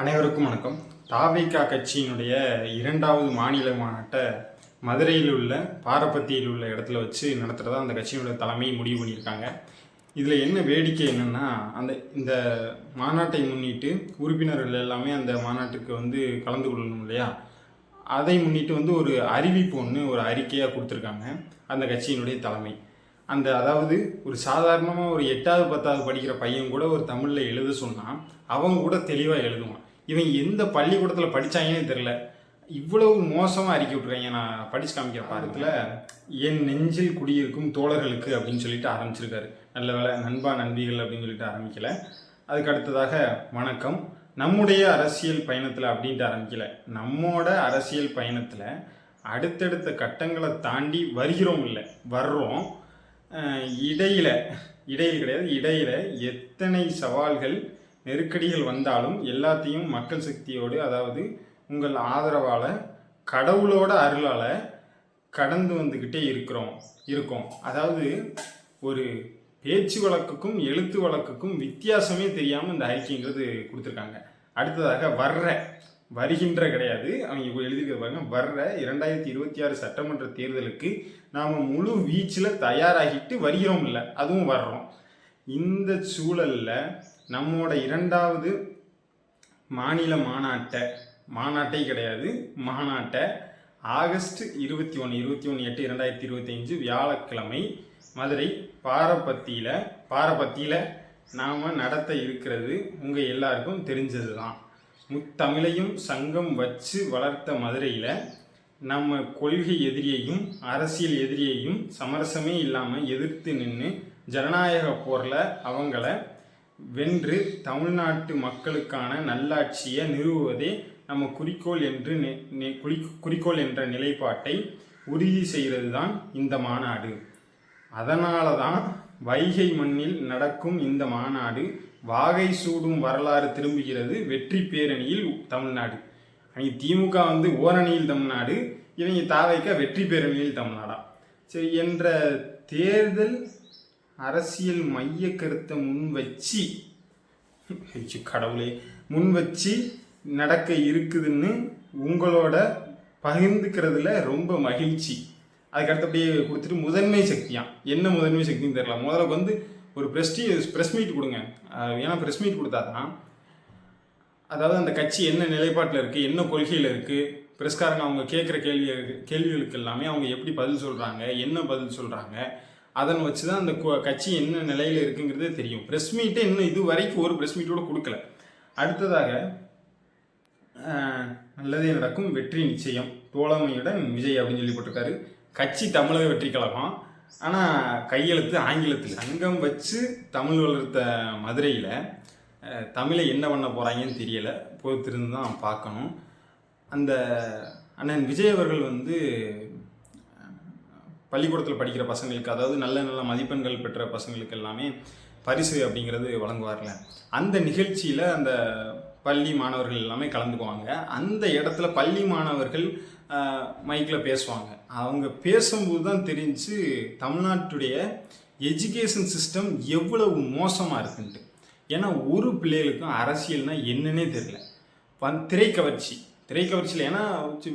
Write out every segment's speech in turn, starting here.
அனைவருக்கும் வணக்கம். தாவேகா கட்சியினுடைய இரண்டாவது மாநில மாநாட்டை மதுரையில் உள்ள பாரப்பத்தியில் உள்ள இடத்துல வச்சு நடத்துகிறதா அந்த கட்சியினுடைய தலைமை முடிவு பண்ணியிருக்காங்க. இதில் என்ன வேடிக்கை என்னென்னா அந்த இந்த மாநாட்டை முன்னிட்டு உறுப்பினர்கள் எல்லாமே அந்த மாநாட்டுக்கு வந்து கலந்து கொள்ளணும் இல்லையா? அதை முன்னிட்டு வந்து ஒரு அறிவிப்பு ஒன்று ஒரு அறிக்கையாக கொடுத்துருக்காங்க அந்த கட்சியினுடைய தலைமை. அந்த அதாவது ஒரு சாதாரணமாக ஒரு எட்டாவது பத்தாவது படிக்கிற பையன் கூட ஒரு தமிழில் எழுத சொன்னால் அவங்க கூட தெளிவாக எழுதுவான். இவன் எந்த பள்ளிக்கூடத்தில் படித்தாங்கன்னே தெரில இவ்வளவு மோசமாக அறிக்கை விட்ருக்காங்க நான் படிச்சு காமிக்கிற பாடத்தில் என் நெஞ்சில் குடியிருக்கும் தோழர்களுக்கு அப்படின்னு சொல்லிட்டு ஆரம்பிச்சிருக்காரு. நல்ல வேலை நண்பா நண்பிகள் அப்படின்னு சொல்லிட்டு ஆரம்பிக்கல. அதுக்கு அடுத்ததாக வணக்கம். நம்முடைய அரசியல் பயணத்தில் அப்படின்ட்டு ஆரம்பிக்கல. நம்மோட அரசியல் பயணத்தில் அடுத்தடுத்த கட்டங்களை தாண்டி வருகிறோம் இல்லை வர்றோம். இடையில் இடையில இடையில் கிடையாது இடையில எத்தனை சவால்கள் நெருக்கடிகள் வந்தாலும் எல்லாத்தையும் மக்கள் சக்தியோடு அதாவது உங்கள் ஆதரவால் கடவுளோட அருளால் கடந்து வந்துக்கிட்டே இருக்கிறோம் இருக்கோம். அதாவது ஒரு பேச்சு வழக்குக்கும் எழுத்து வழக்குக்கும் வித்தியாசமே தெரியாமல் இந்த அறிக்கைங்கிறது கொடுத்துருக்காங்க. அடுத்ததாக வர்ற வருகின்ற கிடையாது. அவங்க இப்போ எழுதியிருக்கிறது பாருங்க வர்ற இரண்டாயிரத்தி இருபத்தி ஆறு சட்டமன்ற தேர்தலுக்கு நாம் முழு வீச்சில் தயாராகிட்டு வருகிறோம் இல்லை அதுவும் வர்றோம். இந்த சூழலில் நம்மோட இரண்டாவது மாநில மாநாட்டை மாநாட்டே கிடையாது மாநாட்டை ஆகஸ்ட் இருபத்தி ஒன்று இருபத்தி ஒன்று எட்டு இரண்டாயிரத்தி இருபத்தஞ்சு வியாழக்கிழமை மதுரை பாரப்பத்தியில் பாரப்பத்தியில் நாம் நடத்த இருக்கிறது உங்கள் எல்லாருக்கும் தெரிஞ்சது தான் முத்தமிழையும் சங்கம் வச்சு வளர்த்த மதுரையில் நம்ம கொள்கை எதிரியையும் அரசியல் எதிரியையும் சமரசமே இல்லாமல் எதிர்த்து நின்று ஜனநாயக போரில் அவங்கள வென்று தமிழ்நாட்டு மக்களுக்கான நல்லாட்சியை நிறுவுவதே நம்ம குறிக்கோள் என்று குறி- குறிக்கோள் என்ற நிலைப்பாட்டை உறுதி செய்கிறது தான் இந்த மாநாடு. அதனால தான் வைகை மண்ணில் நடக்கும் இந்த மாநாடு வாகை சூடும் வரலாறு திரும்புகிறது வெற்றி பேரணியில் தமிழ்நாடு. அவங்க திமுக வந்து ஓரணியில் தமிழ்நாடு இவங்க தாவைக்க வெற்றி பெருமையில் தமிழ்நாடா? சரி என்ற தேர்தல் அரசியல் மைய கருத்தை முன் வச்சு கடவுளே முன் வச்சு நடக்க இருக்குதுன்னு உங்களோட பகிர்ந்துக்கிறதுல ரொம்ப மகிழ்ச்சி. அதுக்கு அடுத்தபடியே கொடுத்துட்டு முதன்மை சக்தியாக என்ன முதன்மை சக்தின்னு தெரியல. முதல்ல வந்து ஒரு ப்ரெஸ்டி ப்ரெஸ் மீட் கொடுங்க. ஏன்னா ப்ரெஸ் மீட் கொடுத்தா தான் அதாவது அந்த கட்சி என்ன நிலைப்பாட்டில் இருக்குது என்ன கொள்கையில் இருக்குது பிரஸ்காரங்க அவங்க கேட்குற கேள்வி கேள்விகளுக்கு எல்லாமே அவங்க எப்படி பதில் சொல்கிறாங்க என்ன பதில் சொல்கிறாங்க அதன் வச்சு தான் அந்த கட்சி என்ன நிலையில் இருக்குங்கிறதே தெரியும். ப்ரெஸ் மீட்டே இன்னும் இது வரைக்கும் ஒரு ப்ரெஸ் மீட்டோட கொடுக்கல. அடுத்ததாக நல்லதே நடக்கும் வெற்றி நிச்சயம். தோழமையுடன் விஜய் அப்படின்னு சொல்லி போட்டிருக்காரு. கட்சி தமிழக வெற்றி கழகம். ஆனால் கையெழுத்து ஆங்கிலத்தில். சங்கம் வச்சு தமிழ் வளர்த்த மதுரையில் தமிழை என்ன பண்ண போகிறாங்கன்னு தெரியலை. பொறுத்திருந்து தான் பார்க்கணும். அந்த அண்ணன் விஜய் அவர்கள் வந்து பள்ளிக்கூடத்தில் படிக்கிற பசங்களுக்கு அதாவது நல்ல நல்ல மதிப்பெண்கள் பெற்ற பசங்களுக்கு எல்லாமே பரிசு அப்படிங்கிறது வழங்குவார்ல. அந்த நிகழ்ச்சியில் அந்த பள்ளி மாணவர்கள் எல்லாமே கலந்துக்குவாங்க. அந்த இடத்துல பள்ளி மாணவர்கள் மைக்கில் பேசுவாங்க. அவங்க பேசும்போது தான் தெரிஞ்சு தமிழ்நாட்டுடைய எஜுகேஷன் சிஸ்டம் எவ்வளவு மோசமாக இருக்குன்ட்டு. ஏன்னா ஒரு பிள்ளைகளுக்கும் அரசியல்னா என்னன்னே தெரில வந் திரைக்கவர்ச்சி. திரைக்கவர்ச்சியில் ஏன்னா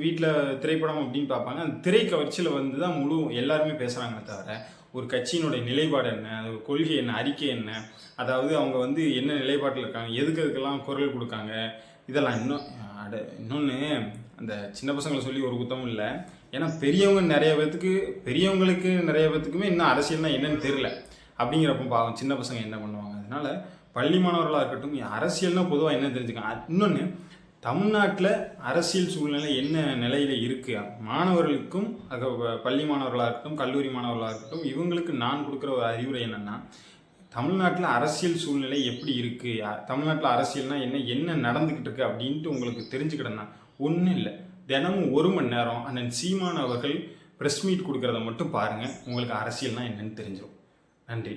வீட்டில் திரைப்படம் அப்படின்னு பார்ப்பாங்க. அந்த திரைக்கவர்ச்சியில் வந்து தான் முழு எல்லாருமே பேசுகிறாங்களே தவிர ஒரு கட்சியினுடைய நிலைப்பாடு என்ன? கொள்கை என்ன? அறிக்கை என்ன? அதாவது அவங்க வந்து என்ன நிலைப்பாட்டில் இருக்காங்க? எதுக்கு அதுக்கெல்லாம் குரல் கொடுக்காங்க? இதெல்லாம் இன்னும் அட இன்னொன்று அந்த சின்ன பசங்களை சொல்லி ஒரு குத்தமும் இல்லை. ஏன்னா பெரியவங்க நிறைய பேர்த்துக்கு பெரியவங்களுக்கு நிறைய பேர்த்துக்குமே இன்னும் அரசியல்னா என்னன்னு தெரில அப்படிங்கிறப்ப பாவம் சின்ன பசங்க என்ன பண்ணுவாங்க? அதனால் பள்ளி மாணவர்களாக இருக்கட்டும் அரசியல்னால் பொதுவாக என்ன தெரிஞ்சுக்கலாம். இன்னொன்று தமிழ்நாட்டில் அரசியல் சூழ்நிலை என்ன நிலையில் இருக்குது மாணவர்களுக்கும் அது பள்ளி மாணவர்களாக இருக்கட்டும் கல்லூரி மாணவர்களாக இருக்கட்டும் இவங்களுக்கு நான் கொடுக்குற ஒரு அறிவுரை என்னென்னா தமிழ்நாட்டில் அரசியல் சூழ்நிலை எப்படி இருக்குது தமிழ்நாட்டில் அரசியல்னால் என்ன என்ன நடந்துக்கிட்டு இருக்குது அப்படின்ட்டு உங்களுக்கு தெரிஞ்சுக்கிட்டேன்னா ஒன்றும் இல்லை. தினமும் ஒரு மணி நேரம் அண்ணன் சீமான் அவர்கள் ப்ரெஸ் மீட் கொடுக்கறத மட்டும் பாருங்கள் உங்களுக்கு அரசியல்னால் என்னன்னு தெரிஞ்சிடும் நன்றி.